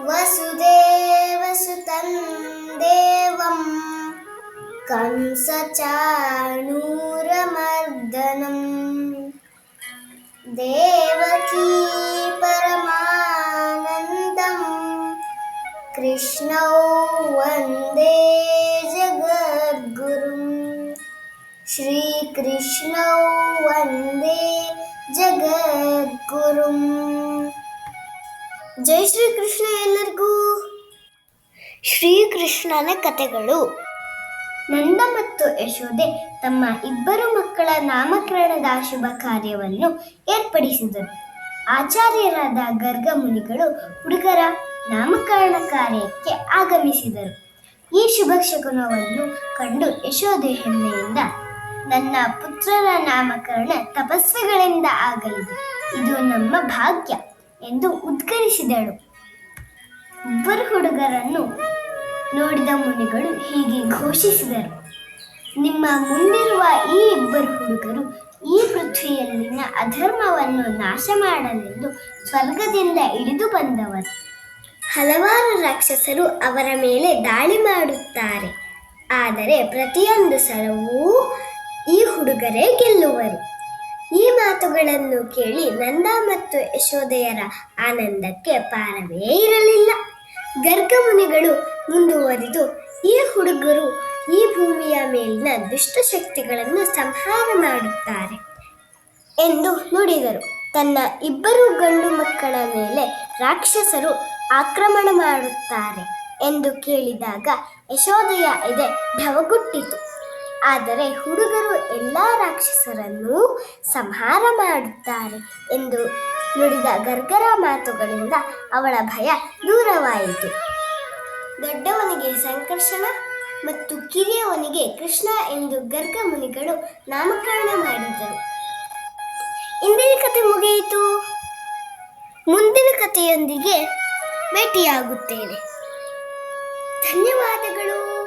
वसुदेवसुतं देवं। कंसचाणूरमर्दनं। देवकी परमानन्दं। कृष्णौ वन्दे जगद्गुरुं। श्रीकृष्णौ वन्दे जगद्गुरुम्। ಜೈ ಶ್ರೀ ಕೃಷ್ಣ ಎಲ್ಲರಿಗೂ. ಶ್ರೀಕೃಷ್ಣನ ಕಥೆಗಳು. ನಂದ ಮತ್ತು ಯಶೋದೆ ತಮ್ಮ ಇಬ್ಬರು ಮಕ್ಕಳ ನಾಮಕರಣದ ಶುಭ ಕಾರ್ಯವನ್ನು ಏರ್ಪಡಿಸಿದರು. ಆಚಾರ್ಯರಾದ ಗರ್ಗ ಮುನಿಗಳು ಹುಡುಗರ ನಾಮಕರಣ ಕಾರ್ಯಕ್ಕೆ ಆಗಮಿಸಿದರು. ಈ ಶುಭ ಶಕುನವನ್ನು ಕಂಡು ಯಶೋದೆ ಹೆಮ್ಮೆಯಿಂದ, ನನ್ನ ಪುತ್ರರ ನಾಮಕರಣ ತಪಸ್ವಿಗಳಿಂದ ಆಗಲಿದೆ. ಇದು ನಮ್ಮ ಭಾಗ್ಯ. ಎಂದು ಉದ್ಗರಿಸಿದಳು. ಇಬ್ಬರು ಹುಡುಗರನ್ನು ನೋಡಿದ ಮುನಿಗಳು ಹೀಗೆ ಘೋಷಿಸಿದರು, ನಿಮ್ಮ ಮುಂದಿರುವ ಈ ಇಬ್ಬರು ಹುಡುಗರು ಈ ಪೃಥ್ವಿಯಲ್ಲಿನ ಅಧರ್ಮವನ್ನು ನಾಶ ಮಾಡಲೆಂದು ಸ್ವರ್ಗದಿಂದ ಇಳಿದು ಬಂದವರು. ಹಲವಾರು ರಾಕ್ಷಸರು ಅವರ ಮೇಲೆ ದಾಳಿ ಮಾಡುತ್ತಾರೆ. ಆದರೆ ಪ್ರತಿಯೊಂದು ಸಲವೂ ಈ ಹುಡುಗರೇ ಗೆಲ್ಲುವರು. ಈ ಮಾತುಗಳನ್ನು ಕೇಳಿ ನಂದ ಮತ್ತು ಯಶೋದೆಯರ ಆನಂದಕ್ಕೆ ಪಾರವೇ ಇರಲಿಲ್ಲ. ಗರ್ಗಮುನಿಗಳು ಮುಂದುವರಿದು ಈ ಹುಡುಗರು ಈ ಭೂಮಿಯ ಮೇಲಿನ ದುಷ್ಟಶಕ್ತಿಗಳನ್ನು ಸಂಹಾರ ಮಾಡುತ್ತಾರೆ ಎಂದು ನುಡಿದರು. ತನ್ನ ಇಬ್ಬರು ಗಂಡು ಮಕ್ಕಳ ಮೇಲೆ ರಾಕ್ಷಸರು ಆಕ್ರಮಣ ಮಾಡುತ್ತಾರೆ ಎಂದು ಕೇಳಿದಾಗ ಯಶೋದೆಯ ಎದೆ ಢವಗುಟ್ಟಿತು ಆದರೆ ಹುಡುಗರು ಎಲ್ಲ ರಾಕ್ಷಸರನ್ನೂ ಸಂಹಾರ ಮಾಡುತ್ತಾರೆ ಎಂದು ನುಡಿದ ಗರ್ಗರ ಮಾತುಗಳಿಂದ ಅವಳ ಭಯ ದೂರವಾಯಿತು. ದೊಡ್ಡವನಿಗೆ ಸಂಕರ್ಷಣ ಮತ್ತು ಕಿರಿಯವನಿಗೆ ಕೃಷ್ಣ ಎಂದು ಗರ್ಗ ಮುನಿಗಳು ನಾಮಕರಣ ಮಾಡಿದರು. ಇಂದಿನ ಕತೆ ಮುಗಿಯಿತು. ಮುಂದಿನ ಕಥೆಯೊಂದಿಗೆ ಭೇಟಿಯಾಗುತ್ತೇನೆ. ಧನ್ಯವಾದಗಳು.